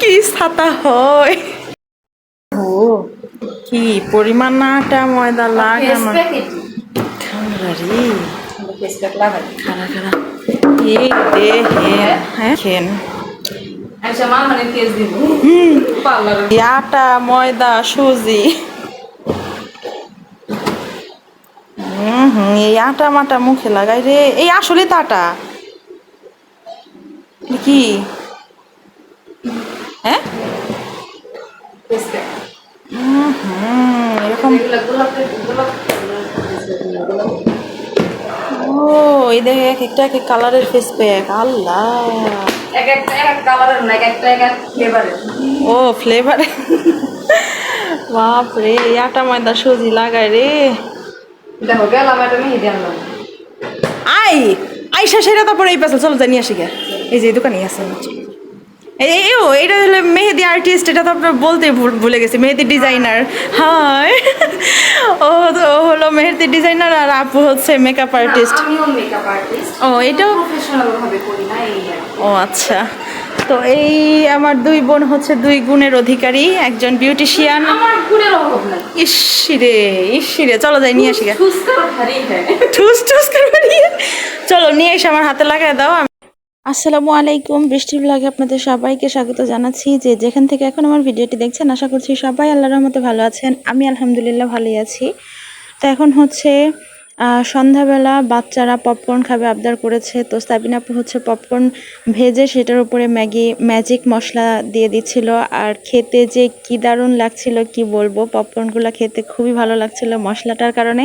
কি ছাতা হয়? ও কি পরিমাণ আটা ময়দা লাগে আমার? খারা খারা এই দে হ্যাঁ খেন। আটা ময়দা সুজি। হুম হুম এই আটা মাটা মুখে লাগাই রে। এই আসলে তাটা কি? হ্যাঁ? এরকম ও এই দেখে এক একটা এক এক কালারের ফেস প্যাক আল্লাহ। ও ফ্লেভার বাপরে এই আটা ময়দা সুজি লাগায় রে। আই আইসা সেটা তারপরে এই পেছাল চলো জানি আসি গে। এই যে দোকানে আছে। এই এই ও এটা হলো মেহেদি আর্টিস্ট এটা তো আপনার বলতে ভুল- গেছি মেহেদি ডিজাইনার হাই ও তো হলো মেহেদি ডিজাইনার আর আপু হচ্ছে মেকআপ আর্টিস্ট ও এটাও। ও আচ্ছা। তো এই আমার দুই বোন হচ্ছে দুই গুণের অধিকারী একজন বিউটিশিয়ান ইসিরে ইসিরে চলো যাই নিয়ে আসি হ্যাঁ। ঠুস ঠুস চলো নিয়ে এসে আমার হাতে লাগাই দাও আসসালামু আলাইকুম বৃষ্টির ব্লগে আপনাদের সবাইকে স্বাগত জানাচ্ছি। যে যেখান থেকে এখন আমার ভিডিওটি দেখছেন, আশা করছি সবাই আল্লাহর রহমতে ভালো আছেন। আমি আলহামদুলিল্লাহ ভালোই আছি। তো এখন হচ্ছে সন্ধ্যাবেলা বাচ্চারা পপকর্ন খাবে আবদার করেছে। তো সাবিনা আপু হচ্ছে পপকর্ন ভেজে সেটার উপরে ম্যাগি ম্যাজিক মশলা দিয়ে দিচ্ছিল। আর খেতে যে কি দারুণ লাগছিল, কি বলব? পপকর্নগুলো খেতে খুবই ভালো লাগছিল মশলাটার কারণে।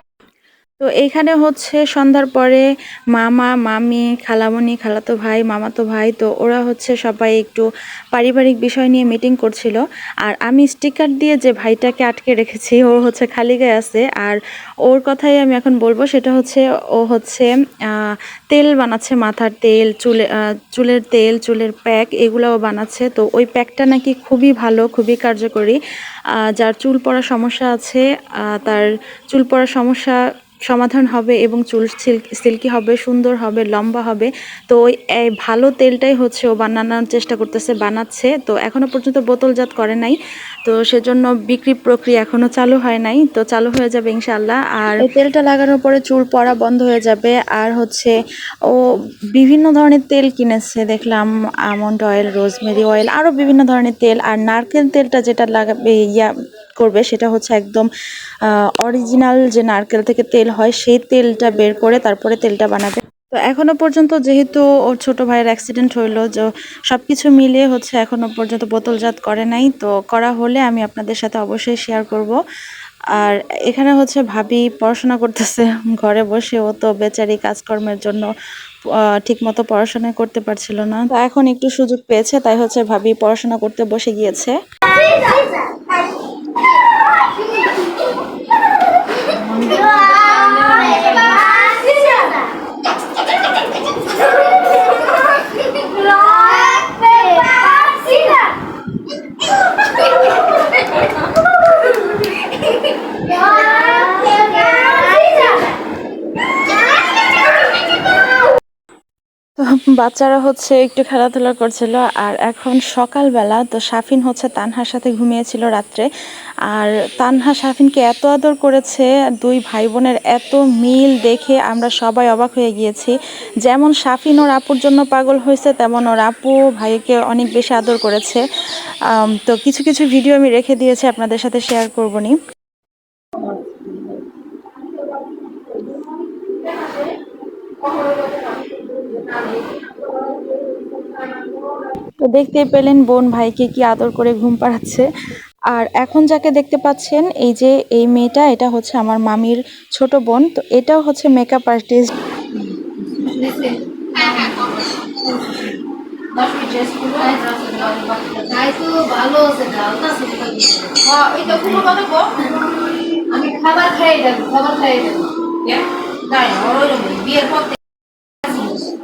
তো এইখানে হচ্ছে সন্ধ্যার পরে মামা, মামি খালামণি খালাতো ভাই, মামাতো ভাই, তো ওরা হচ্ছে সবাই একটু পারিবারিক বিষয় নিয়ে মিটিং করছিল। আর আমি স্টিকার দিয়ে যে ভাইটাকে আটকে রেখেছি, ও হচ্ছে খালি গায়ে আছে। আর ওর কথাই আমি এখন বলব, সেটা হচ্ছে ও হচ্ছে তেল বানাচ্ছে মাথার তেল, চুলে চুলের তেল, চুলের প্যাক, এগুলোও বানাচ্ছে। তো ওই প্যাকটা নাকি খুবই ভালো, খুবই কার্যকরী। যার চুল পড়ার সমস্যা আছে তার চুল পড়ার সমস্যা সমাধান হবে এবং চুল সিল্কি হবে, সুন্দর হবে, লম্বা হবে। তো ওই ভালো তেলটাই হচ্ছে ও বানানোর চেষ্টা করতেছে, বানাচ্ছে। তো এখনও পর্যন্ত বোতলজাত করে নাই। তো সেজন্য বিক্রি প্রক্রিয়া এখনও চালু হয় নাই। তো চালু হয়ে যাবে ইনশাল্লাহ আর তেলটা লাগানোর পরে চুল পড়া বন্ধ হয়ে যাবে। আর হচ্ছে ও বিভিন্ন ধরনের তেল কিনেছে। দেখলাম আমন্ড অয়েল, রোজমেরি অয়েল আরও বিভিন্ন ধরনের তেল। আর নারকেল তেলটা যেটা লাগাবে ইয়া করবে সেটা হচ্ছে একদম অরিজিনাল যে নারকেল থেকে তেল হয় সেই তেলটা বের করে তারপরে তেলটা বানাবে। তো এখনও পর্যন্ত যেহেতু ওর ছোট ভাইয়ের অ্যাক্সিডেন্ট হইল, যে সব কিছু মিলিয়ে হচ্ছে এখনও পর্যন্ত বোতলজাত করে নাই। তো করা হলে আমি আপনাদের সাথে অবশ্যই শেয়ার করব। আর এখানে হচ্ছে ভাবি পড়াশোনা করতেছে ঘরে বসে, ও তো বেচারি কাজকর্মের জন্য ঠিক মতো পড়াশোনা করতে পারছিল না। তো এখন একটু সুযোগ পেয়েছে, তাই হচ্ছে ভাবি পড়াশোনা করতে বসে গিয়েছে। বাচ্চারা হচ্ছে একটু খেলাধুলা করছিল, আর এখন সকালবেলা তো সাফিন হচ্ছে তানহার সাথে ঘুমিয়েছিল রাত্রে। আর তানহা সাফিনকে এত আদর করেছে, দুই ভাই বোনের এত মিল দেখে আমরা সবাই অবাক হয়ে গিয়েছি। যেমন সাফিন ওর আপুর জন্য পাগল হয়েছে, তেমন ওর আপু ভাইকে অনেক বেশি আদর করেছে। তো কিছু কিছু ভিডিও আমি রেখে দিয়েছি, আপনাদের সাথে শেয়ার করব নি। তো দেখতে পেলেন বোন ভাইকে কি আদর করে ঘুম পাড়াচ্ছে। আর এখন যাকে দেখতে পাচ্ছেন, এই যে এই মেয়েটা, এটা হচ্ছে আমার মামির ছোট বোন। তো এটাও হচ্ছে মেকআপ আর্টিস্ট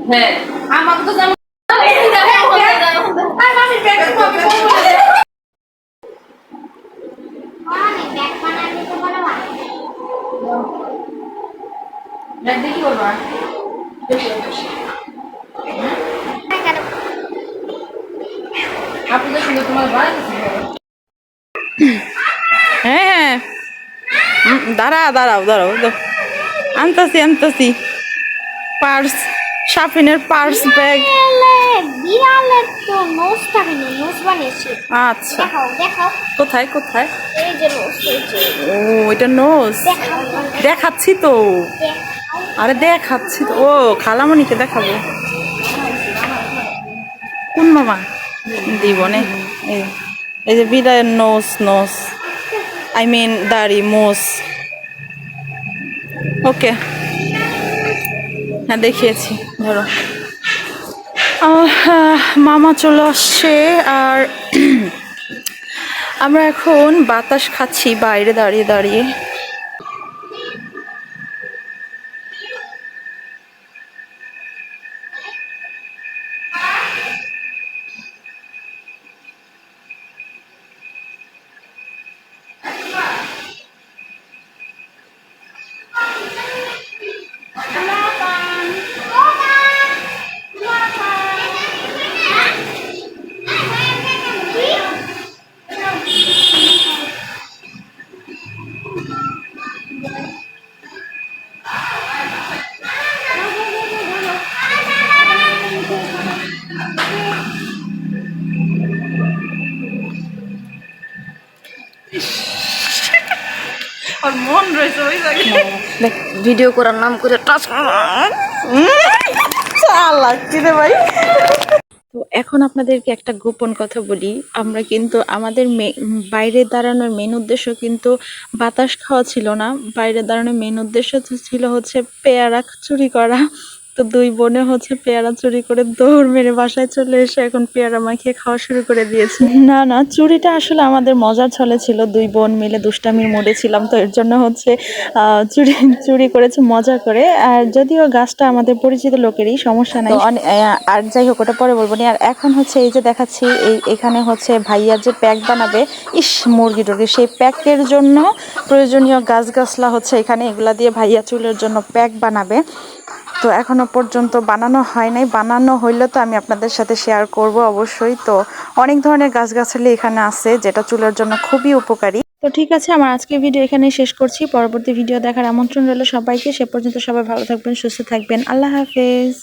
হ্যাঁ আমাকে তো যেমন দেখ দেখি করবা আপনি তো শুনে তোমার হ্যাঁ হ্যাঁ। দাঁড়া দাঁড়াও দাঁড়াও। আনতাছি আনতাছি। পার্স শাফিনের পার্স ব্যাগ। বিড়ালের তো নোজটা কেন নোজ বানিয়েছে। আচ্ছা। দেখাও দেখাও। কোথায় কোথায়? এই যে নোজ ও এটা নোজ। দেখাচ্ছি তো। দেখাও। আরে দেখাচ্ছি তো। ও, খালামণিকে দেখাবো। কোন মামা? দিব নে এই যে বিদায়ের নোস নোস। আই মিন দাড়ি, মোস। ওকে। হ্যাঁ দেখিয়েছি। ধরো। মামা চলে আসছে আর আমরা এখন বাতাস খাচ্ছি বাইরে দাঁড়িয়ে দাঁড়িয়ে। আর মন রয়েছে ওই জায়গায়। দেখ ভিডিও করার নাম করে টাচ লাগছি রে ভাই। তো এখন আপনাদেরকে একটা গোপন কথা বলি। আমরা কিন্তু আমাদের মে- বাইরে দাঁড়ানোর মেন উদ্দেশ্য কিন্তু বাতাস খাওয়া ছিল না। বাইরে দাঁড়ানোর মেন উদ্দেশ্য তো ছিল হচ্ছে পেয়ারা চুরি করা। তো দুই বোনে হচ্ছে পেয়ারা চুরি করে দৌড় মেরে বাসায় চলে এসে এখন পেয়ারা মাখিয়ে খাওয়া শুরু করে দিয়েছে। না না চুরিটা আসলে আমাদের মজার ছলে ছিল। দুই বোন মিলে দুষ্টামির মোড়ে ছিলাম তো এর জন্য হচ্ছে চুরি চুরি করেছে মজা করে। আর যদিও গাছটা আমাদের পরিচিত লোকেরই সমস্যা নাই। আর যাই হোক ওটা পরে বলব না। আর এখন হচ্ছে এই যে দেখাচ্ছি এই এখানে হচ্ছে ভাইয়া যে প্যাক বানাবে ইস মুরগি টুরগি। সেই প্যাকের জন্য প্রয়োজনীয় গাছ গাছলা হচ্ছে এখানে। এগুলা দিয়ে ভাইয়া চুলের জন্য প্যাক বানাবে। তো এখনও পর্যন্ত বানানো হয় নাই। বানানো হইলে তো আমি আপনাদের সাথে শেয়ার করব অবশ্যই। তো অনেক ধরনের গাছগাছালি এখানে আছে, যেটা চুলের জন্য খুবই উপকারী। তো ঠিক আছে, আমার আজকের ভিডিও এখানে শেষ করছি। পরবর্তী ভিডিও দেখার আমন্ত্রণ রইল সবাইকে। সে পর্যন্ত সবাই ভালো থাকবেন, সুস্থ থাকবেন। আল্লাহ হাফেজ।